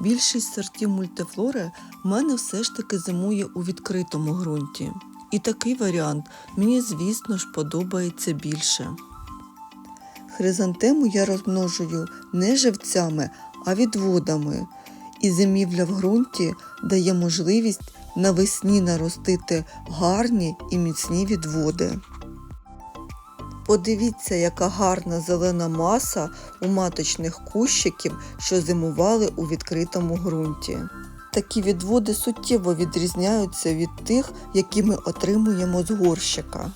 Більшість сортів мультифлори в мене все ж таки зимує у відкритому ґрунті. І такий варіант мені, звісно ж, подобається більше. Хризантему я розмножую не живцями, а відводами. І зимівля в ґрунті дає можливість навесні наростити гарні і міцні відводи. Подивіться, яка гарна зелена маса у маточних кущиків, що зимували у відкритому ґрунті. Такі відводи суттєво відрізняються від тих, які ми отримуємо з горщика.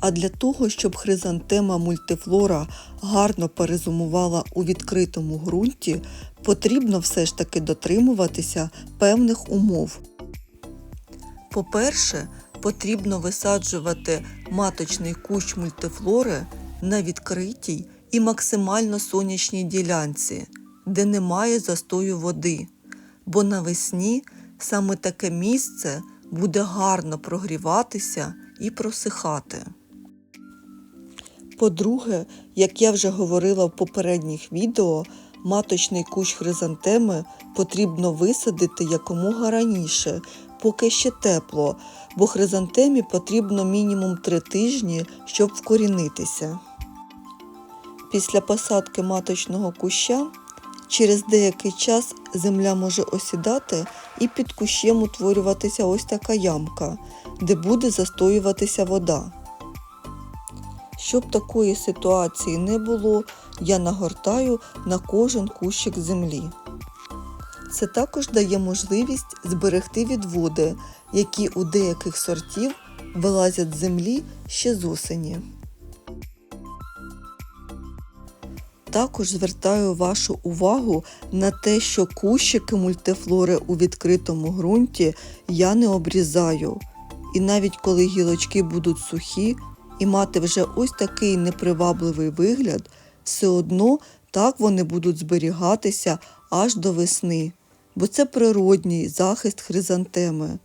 А для того, щоб хризантема мультифлора гарно перезимувала у відкритому ґрунті, потрібно все ж таки дотримуватися певних умов. По-перше, потрібно висаджувати маточний кущ мультифлори на відкритій і максимально сонячній ділянці, де немає застою води, бо навесні саме таке місце буде гарно прогріватися і просихати. По-друге, як я вже говорила в попередніх відео, маточний кущ хризантеми потрібно висадити якомога раніше, поки ще тепло, бо хризантемі потрібно мінімум 3 тижні, щоб вкорінитися. Після посадки маточного куща через деякий час земля може осідати і під кущем утворюватися ось така ямка, де буде застоюватися вода. Щоб такої ситуації не було, я нагортаю на кожен кущик землі. Це також дає можливість зберегти відводи, які у деяких сортів вилазять з землі ще з осені. Також звертаю вашу увагу на те, що кущики мультифлори у відкритому ґрунті я не обрізаю. І навіть коли гілочки будуть сухі і мати вже ось такий непривабливий вигляд, все одно так вони будуть зберігатися аж до весни, бо це природній захист хризантеми.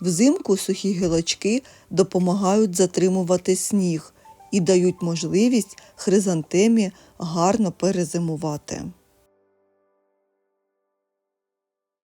Взимку сухі гілочки допомагають затримувати сніг і дають можливість хризантемі гарно перезимувати.